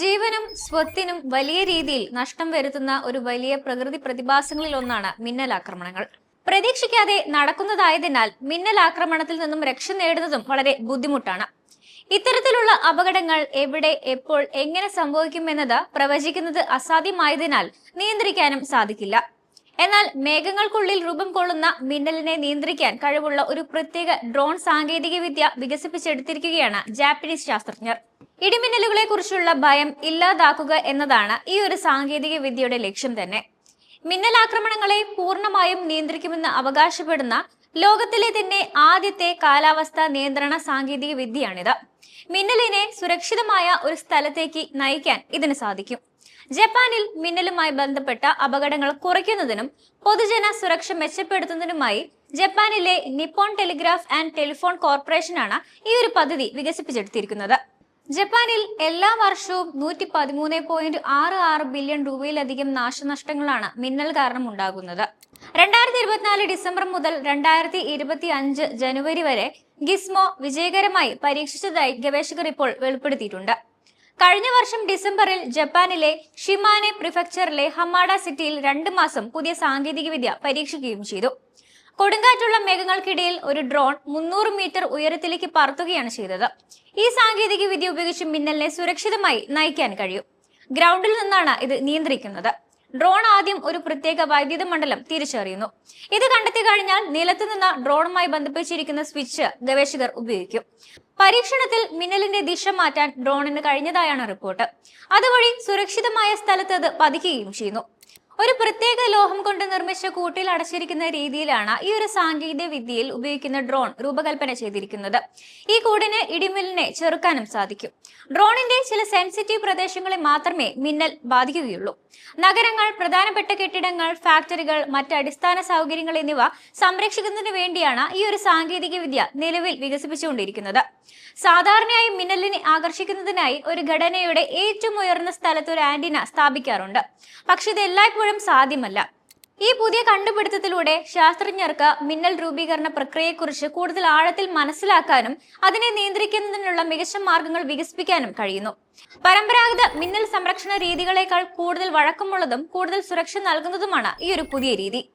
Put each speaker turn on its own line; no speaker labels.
ജീവനും സ്വത്തിനും വലിയ രീതിയിൽ നഷ്ടം വരുത്തുന്ന ഒരു വലിയ പ്രകൃതി പ്രതിഭാസങ്ങളിൽ ഒന്നാണ് മിന്നൽ മിന്നലാക്രമണങ്ങൾ. പ്രതീക്ഷിക്കാതെ നടക്കുന്നതായതിനാൽ മിന്നലാക്രമണത്തിൽ നിന്നും രക്ഷ നേടുന്നതും വളരെ ബുദ്ധിമുട്ടാണ്. ഇത്തരത്തിലുള്ള അപകടങ്ങൾ എവിടെ എപ്പോൾ എങ്ങനെ സംഭവിക്കുമെന്നത് പ്രവചിക്കുന്നത് അസാധ്യമായതിനാൽ നിയന്ത്രിക്കാനും സാധിക്കില്ല. എന്നാൽ മേഘങ്ങൾക്കുള്ളിൽ രൂപം കൊള്ളുന്ന മിന്നലിനെ നിയന്ത്രിക്കാൻ കഴിവുള്ള ഒരു പ്രത്യേക ഡ്രോൺ സാങ്കേതികവിദ്യ വികസിപ്പിച്ചെടുത്തിരിക്കുകയാണ് ജാപ്പനീസ് ശാസ്ത്രജ്ഞർ. ഇടിമിന്നലുകളെ കുറിച്ചുള്ള ഭയം ഇല്ലാതാക്കുക എന്നതാണ് ഈ ഒരു സാങ്കേതിക വിദ്യയുടെ ലക്ഷ്യം തന്നെ. മിന്നൽ ആക്രമണങ്ങളെ പൂർണമായും നിയന്ത്രിക്കുമെന്ന് അവകാശപ്പെടുന്ന ലോകത്തിലെ തന്നെ ആദ്യത്തെ കാലാവസ്ഥാ നിയന്ത്രണ സാങ്കേതിക വിദ്യയാണിത്. മിന്നലിനെ സുരക്ഷിതമായ ഒരു സ്ഥലത്തേക്ക് നയിക്കാൻ ഇതിന് സാധിക്കും. ജപ്പാനിൽ മിന്നലുമായി ബന്ധപ്പെട്ട അപകടങ്ങൾ കുറയ്ക്കുന്നതിനും പൊതുജന സുരക്ഷ മെച്ചപ്പെടുത്തുന്നതിനുമായി ജപ്പാനിലെ നിപ്പോൺ ടെലിഗ്രാഫ് ആൻഡ് ടെലിഫോൺ കോർപ്പറേഷനാണ് ഈ ഒരു പദ്ധതി വികസിപ്പിച്ചെടുത്തിരിക്കുന്നത്. ജപ്പാനിൽ എല്ലാ വർഷവും നൂറ്റി പതിമൂന്ന് പോയിന്റ് ആറ് ആറ് ബില്യൺ രൂപയിലധികം നാശനഷ്ടങ്ങളാണ് മിന്നൽ കാരണം ഉണ്ടാകുന്നത് രണ്ടായിരത്തി ഇരുപത്തിനാല് ഡിസംബർ മുതൽ രണ്ടായിരത്തി ഇരുപത്തി അഞ്ച് ജനുവരി വരെ ഗിസ്മോ വിജയകരമായി പരീക്ഷിച്ചതായി ഗവേഷകർ ഇപ്പോൾ വെളിപ്പെടുത്തിയിട്ടുണ്ട്. കഴിഞ്ഞ വർഷം ഡിസംബറിൽ ജപ്പാനിലെ ഷിമാനെ പ്രിഫെക്ചറിലെ ഹമാഡ സിറ്റിയിൽ രണ്ട് മാസം പുതിയ സാങ്കേതികവിദ്യ പരീക്ഷിക്കുകയും ചെയ്തു. കൊടുങ്കാറ്റുള്ള മേഘങ്ങൾക്കിടയിൽ ഒരു ഡ്രോൺ മുന്നൂറ് മീറ്റർ ഉയരത്തിലേക്ക് പറത്തുകയാണ് ചെയ്തത്. ഈ സാങ്കേതിക വിദ്യ ഉപയോഗിച്ച് മിന്നലിനെ സുരക്ഷിതമായി നയിക്കാൻ കഴിയും. ഗ്രൗണ്ടിൽ നിന്നാണ് ഇത് നിയന്ത്രിക്കുന്നത്. ഡ്രോൺ ആദ്യം ഒരു പ്രത്യേക വൈദ്യുത മണ്ഡലം തിരിച്ചറിയുന്നു. ഇത് കണ്ടെത്തി കഴിഞ്ഞാൽ നിലത്ത് നിന്ന് ഡ്രോണുമായി ബന്ധിപ്പിച്ചിരിക്കുന്ന സ്വിച്ച് ഗവേഷകർ ഉപയോഗിക്കും. പരീക്ഷണത്തിൽ മിന്നലിന്റെ ദിശ മാറ്റാൻ ഡ്രോണിന് കഴിഞ്ഞതായാണ് റിപ്പോർട്ട്. അതുവഴി സുരക്ഷിതമായ സ്ഥലത്ത് അത് പതിക്കുകയും ചെയ്യുന്നു. ഒരു പ്രത്യേക ലോഹം കൊണ്ട് നിർമ്മിച്ച കൂട്ടിൽ അടച്ചിരിക്കുന്ന രീതിയിലാണ് ഈ ഒരു സാങ്കേതിക വിദ്യയിൽ ഉപയോഗിക്കുന്ന ഡ്രോൺ രൂപകൽപ്പന ചെയ്തിരിക്കുന്നത്. ഈ കൂടിന് ഇടിമിന്നലിനെ ചെറുക്കാനും സാധിക്കും. ഡ്രോണിന്റെ ചില സെൻസിറ്റീവ് പ്രദേശങ്ങളെ മാത്രമേ മിന്നൽ ബാധിക്കുകയുള്ളൂ. നഗരങ്ങൾ പ്രധാനപ്പെട്ട കെട്ടിടങ്ങൾ ഫാക്ടറികൾ മറ്റ് അടിസ്ഥാന സൗകര്യങ്ങൾ എന്നിവ സംരക്ഷിക്കുന്നതിന് വേണ്ടിയാണ് ഈ ഒരു സാങ്കേതിക വിദ്യ നിലവിൽ വികസിപ്പിച്ചുകൊണ്ടിരിക്കുന്നത്. സാധാരണയായി മിന്നലിനെ ആകർഷിക്കുന്നതിനായി ഒരു ഘടനയുടെ ഏറ്റവും ഉയർന്ന സ്ഥലത്ത് ഒരു ആന്റിന സ്ഥാപിക്കാറുണ്ട്. പക്ഷെ ഇത് സാധ്യമല്ല. ഈ പുതിയ കണ്ടുപിടുത്തത്തിലൂടെ ശാസ്ത്രജ്ഞർക്ക് മിന്നൽ രൂപീകരണ പ്രക്രിയയെക്കുറിച്ച് കൂടുതൽ ആഴത്തിൽ മനസ്സിലാക്കാനും അതിനെ നിയന്ത്രിക്കുന്നതിനുള്ള മികച്ച മാർഗങ്ങൾ വികസിപ്പിക്കാനും കഴിയുന്നു. പരമ്പരാഗത മിന്നൽ സംരക്ഷണ രീതികളേക്കാൾ കൂടുതൽ വഴക്കമുള്ളതും കൂടുതൽ സുരക്ഷ നൽകുന്നതുമാണ് ഈ ഒരു പുതിയ രീതി.